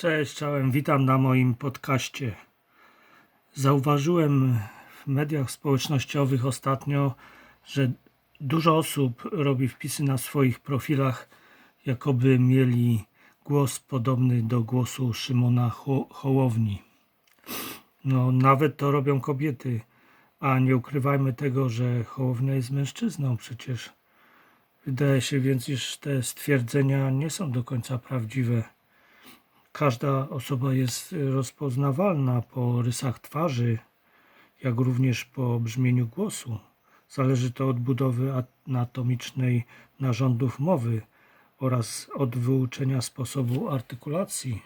Cześć, czołem, witam na moim podcaście. Zauważyłem w mediach społecznościowych ostatnio, że dużo osób robi wpisy na swoich profilach, jakoby mieli głos podobny do głosu Szymona Ho- Hołowni. No, nawet to robią kobiety, a nie ukrywajmy tego, że Hołownia jest mężczyzną przecież. Wydaje się więc, iż te stwierdzenia nie są do końca prawdziwe. Każda osoba jest rozpoznawalna po rysach twarzy, jak również po brzmieniu głosu. Zależy to od budowy anatomicznej narządów mowy oraz od wyuczenia sposobu artykulacji.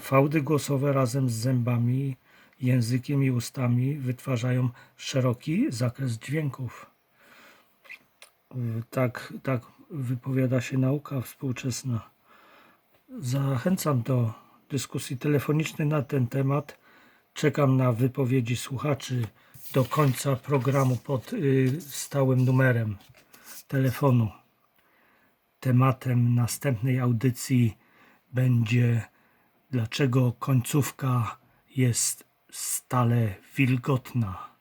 Fałdy głosowe razem z zębami, językiem i ustami wytwarzają szeroki zakres dźwięków. Tak, tak wypowiada się nauka współczesna. Zachęcam do dyskusji telefonicznej na ten temat. Czekam na wypowiedzi słuchaczy do końca programu pod y, stałym numerem telefonu. Tematem następnej audycji będzie dlaczego końcówka jest stale wilgotna.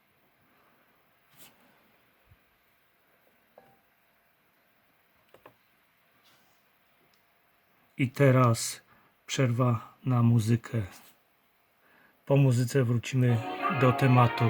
I teraz przerwa na muzykę. Po muzyce wrócimy do tematu.